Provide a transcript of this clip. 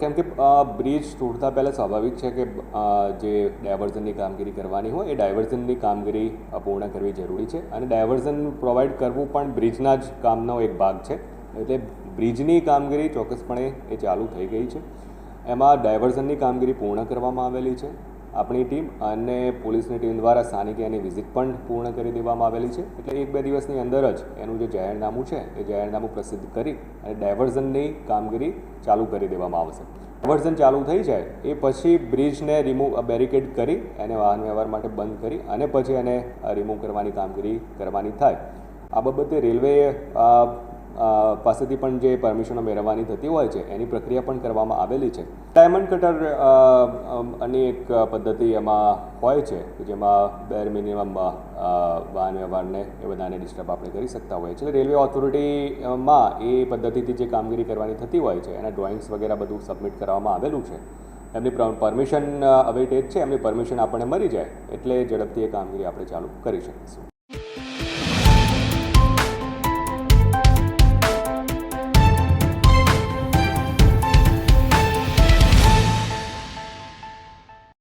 કેમ કે બ્રિજ તૂટતા પહેલાં સ્વાભાવિક છે કે જે ડાયવર્ઝનની કામગીરી કરવાની હોય, એ ડાયવર્ઝનની કામગીરી પૂર્ણ કરવી જરૂરી છે અને ડાયવર્ઝન પ્રોવાઈડ કરવું પણ બ્રિજના જ કામનો એક ભાગ છે. એટલે બ્રિજની કામગીરી ચોક્કસપણે એ ચાલુ થઈ ગઈ છે. એમાં ડાયવર્ઝનની કામગીરી પૂર્ણ કરવામાં આવેલી છે. આપણી ટીમ અને પોલીસની ટીમ દ્વારા સ્થાનિકે એની વિઝિટ પણ પૂર્ણ કરી દેવામાં આવેલી છે. એટલે એક બે દિવસની અંદર જ એનું જે જાહેરનામું છે એ જાહેરનામું પ્રસિદ્ધ કરી અને ડાયવર્ઝનની કામગીરી ચાલુ કરી દેવામાં આવશે. ડાયવર્ઝન ચાલુ થઈ જાય એ પછી બ્રિજને રિમૂવ બેરિકેડ કરી એને વાહન વ્યવહાર માટે બંધ કરી અને પછી એને રિમૂવ કરવાની કામગીરી કરવાની થાય. આ બાબતે રેલવે અ, અ, પાસેથી પણ જે પરમિશનો મેળવવાની થતી હોય છે એની પ્રક્રિયા પણ કરવામાં આવેલી છે. ડાયમંડ કટર અ, એક પદ્ધતિ એમાં હોય છે જેમાં બેર મિનિમમ વાહન વ્યવહારને એ બધાને ડિસ્ટર્બ આપણે કરી શકતા હોઈએ છીએ. રેલવે ઓથોરિટીમાં એ પદ્ધતિથી જે કામગીરી કરવાની થતી હોય છે એના ડ્રોઈંગ્સ વગેરે બધું સબમિટ કરવામાં આવેલું છે. એમની પરમિશન અવેટેડ છે એમની પરમિશન આપણને મળી જાય એટલે ઝડપથી એ કામગીરી આપણે ચાલુ કરી શકીશું.